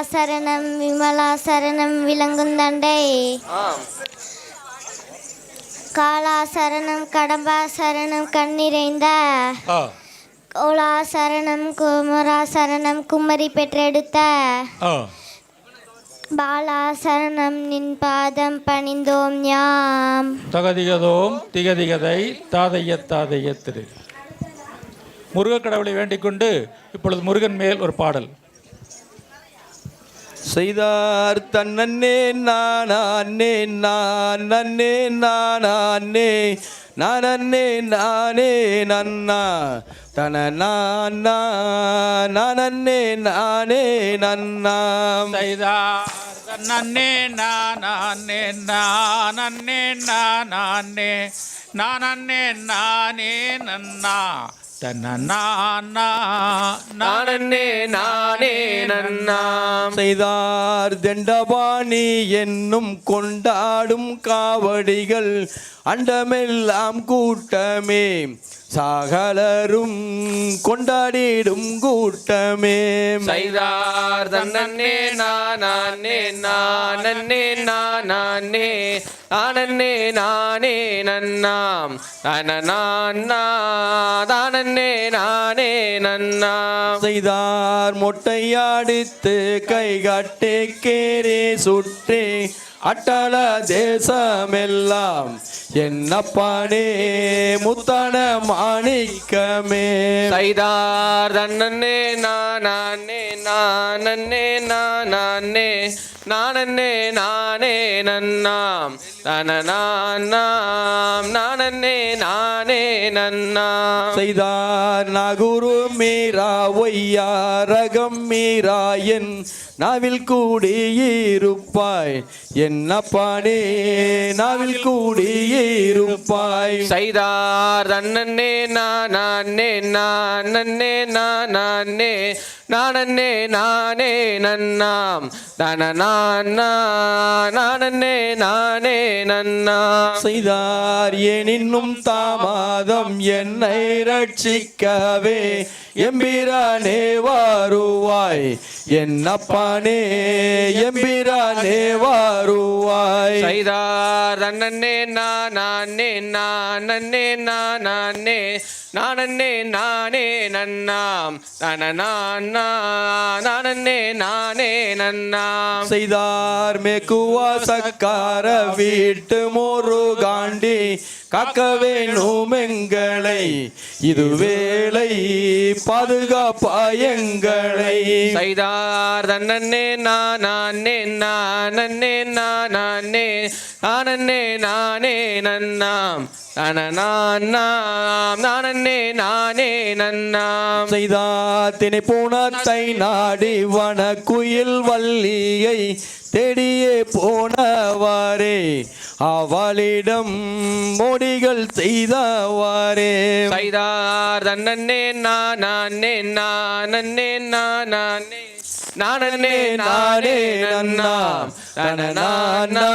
சரணம் விமலா சரணம் விலங்குந்தண்டை ஆம். காளா சரணம் கடம்பா சரணம் கண்ணிறைந்த. கோலா சரணம் குமரா சரணம் குமரி பெற்றெடுத்த. பாலா சரணம் நின் பாதம் பணிந்தோம் யாம் தகதிகதோம் திகதிகதை தாதைய தாதைய திரு. முருகக் கடவுளை வேண்டிக் கொண்டு இப்பொழுது முருகன் மேல் ஒரு பாடல். செய்தார் தன்னே நானே நான் நன்னே நானே நானே நானே நன்னா தன நானா நானே நானே நன்னா. செய்தார் தன்னே நானே நானே நானே நானே நானே நன்னா. நானா நானே நானே. நன்னாம் செய்தார் தெண்டபாணி என்னும் கொண்டாடும் காவடிகள் அண்டமெல்லாம் கூட்டமே. சாகலரும் கொண்டாடிடும் கூட்டமே. செய்தார் தன்னே நானே நானே நானே நானே நானே நன்னாம். தானே நானே நன்னாம். செய்தார் மொட்டையாடித்து கை கட்டே கேரே சுற்றே. அட்டல தேசமெல்லாம் என்னப்பானே முத்தன மாணிக்கமே. செய்தார் தன்னே நானே நானே நானே நானே நானே நன்னாம். தனநான்னாம் நானே நானே நன்னாம். செய்தார் நகுரு மீரா ஒய்யா ரகம் மீரா என் நாவில் கூடியிருப்பாய். என்னப்பானே நாவில் கூடியிருப்பாய். செய்தார் தன்னே நானே நானே நானே நானே நானே நன்னாம். நானே நானே நன்னாம். செய்தார் எனினும் தாமாதம் என்னை ரட்சிக்கவே எம்பிரானே வாருவாய். என்னப்பானே எம்பிரானே வாருவாய். செய்தார் தன்னே நானே நானே நானே நானே நானே நன்னாம். நானே நானே நன்னாம். செய்தார் மேக்குவா சக்கார வீட்டு மோரு காண்டி காக்க வேணும் எங்களை இது வேலை பாதுகாப்பாயங்களை செய்தார் தன்னே நானே நானே நானே நானே நானே நன்னாம் நானே நானே நன்னாம். செய்தார் தினை பூனத்தை நாடி வன குயில் வள்ளியை தேடியே போனவாறே. அவளிடம் மோடிகள் செய்தவாறே செய்தார். தன்னே நானே நானே நானே நானே நானே நன்னாம். தனநானா,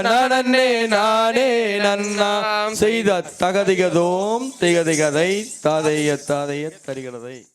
நானே நானே நன்னாம். செய்த தகதிகதோம் திகதிகதை தாதைய தாதைய தருகிறதை.